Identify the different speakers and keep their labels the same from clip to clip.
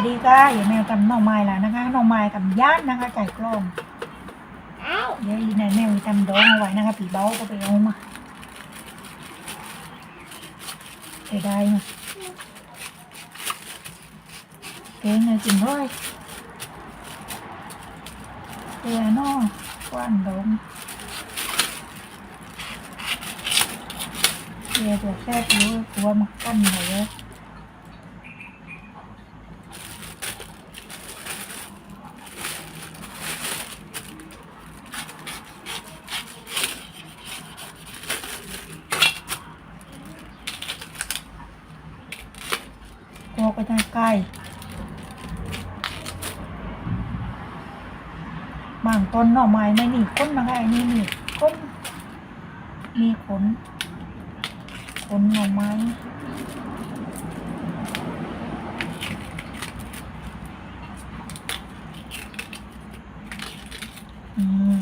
Speaker 1: วัสดีค่ะอย่าแมวกับน้องไม้ล่ะนะคะน้องไม้กับญาตินะคะไก่กล้องเดี๋ยวอีนายแมวทำดองเอาไว้นะคะผีเบ้าก็ไปเอามาไปได้นะเก่งเลยจริงด้วยเตียนอกว้านดองเตียตัวแค่ผิวตัวมันกั้นเลย กลัวไปทางใกล้บางต้นหน่อไม้ไม่มีก้นนะคะอันนี้มีก้นมีขนขนหน่อไม้ อืม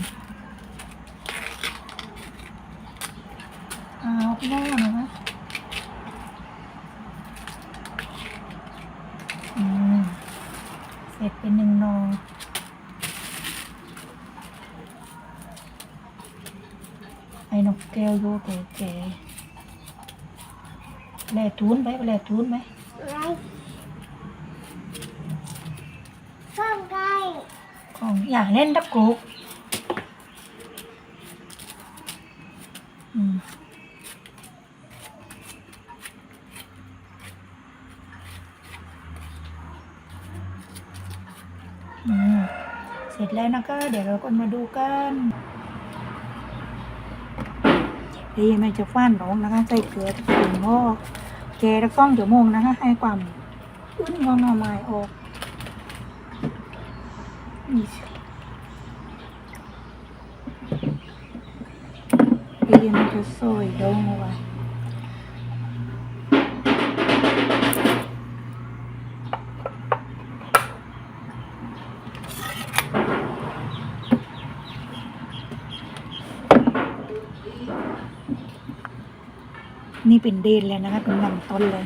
Speaker 1: เอาหน้านะคะ อืม เสร็จเป็นหนึ่งนอไอ้นกแก้วโยแก่แก่แหล่ทูนไหมแหล่ทูนไหม
Speaker 2: ข้างใกล้
Speaker 1: ของอย่างเล่นตะกรุกอืมอืมเส ร็จแล้วนะคะ เดี๋ยวเราก็มาดูกันดีไม่จะฟ้านร้องนะคะใส่เกลือถึงหม้อแกะแล้วต้องเดี๋ยวโมงนะคะ ให้ความอื้นขอหน่อไม้ออกนี่ดีมันจะซอยดองเอาไว้ นี่เป็นเดนเลยนะคะเป็นลำต้นเลย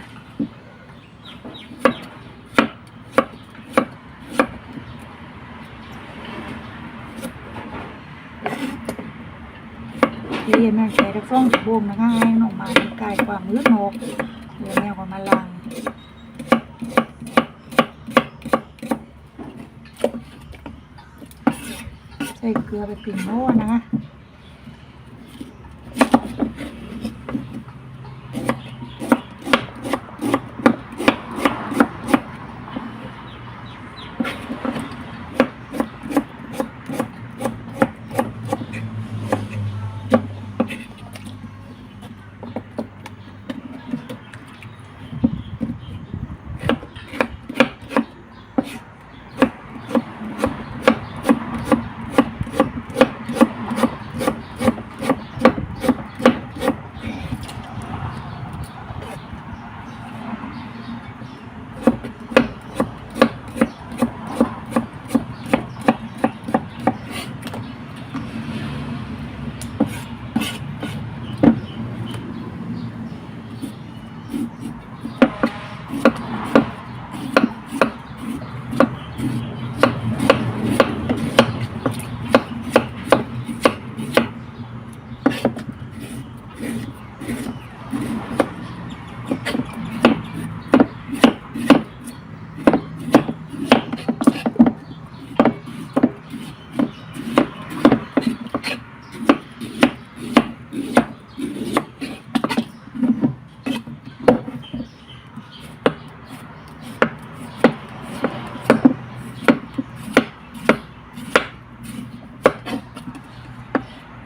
Speaker 1: เรียนแม่แชร์ได้ฟ้องจากวงนะคะให้น้องมาในกายความืดนกเดี๋ยวแมวก็มาลังใส่เกลือไปปิ่นโม่นะคะ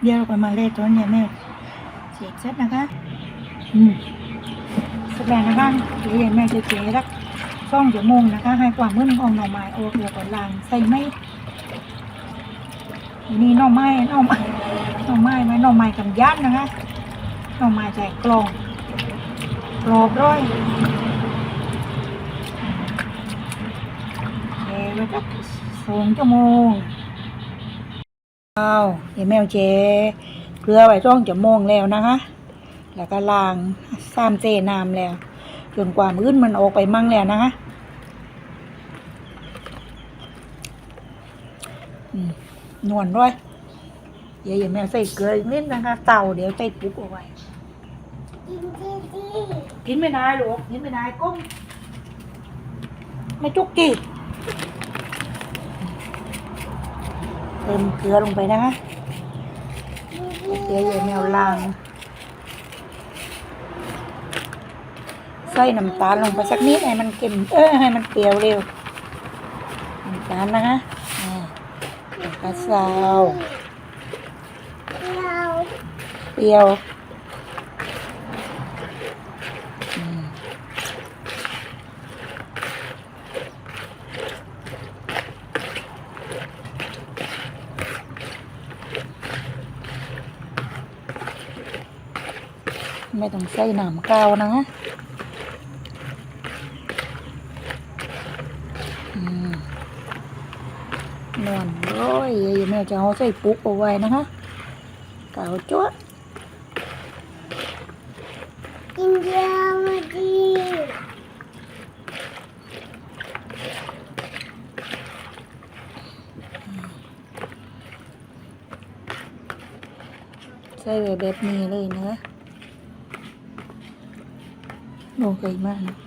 Speaker 1: เดี๋ยวเรามาเล่ตอนเนี่ยแม่เสร็จเสร็จนะคะ อืมแสดงนะคะเรียนแม่จะเจ๊รักซ่องเดี๋ยวมงนะคะ ให้ความมืดของหน่อไม้โอเดี๋ยวก่อนลางใส่ไม่นี่หน่อไม้หน่อไม้หน่อไม้ไหมหน่อไม้กับยัดนะคะหน่อไม้ใจกลองกรอบร้อยเจ๊ไว้สักสองชั่วโมง ข้าวเยแมวเจเกลือไว้ร่องจะโมงแล้วนะคะ แล้วก็ล้างซ้ำเจน้ำแล้ว จนกว่ามื้นมันออกไปมั่งแล้วนะคะนวลด้วยเดี๋ยวเยแมวใส่เกลือนิดนะคะ เต่าเดี๋ยวใส่ปุ๊กเอาไว้
Speaker 2: กิน
Speaker 1: ไม่ได้หรอกกินไม่ได้ก้มไม่จุกจิ เติมเกลือลงไปนะคะเดี๋ยวอย่าแมวล้างใส่น้ำตาลลงไปสักนิดให้มันเค็มเออให้มันเปรี้ยวเร็วน้ำตาลนะคะอ่าแล้วกระซาว
Speaker 2: เรา
Speaker 1: เปรี้ยว ไม่ต้องใส่น้ำกาวนะคะอืมนวลร้อยเดี๋ยวแม่จะเอาใส่ปุ๊กเอาไว้นะคะกาวจ้วะ
Speaker 2: กินเยอะมาดี
Speaker 1: ใส่ไว้แบบนี้เลยนะ โอเคมากนะ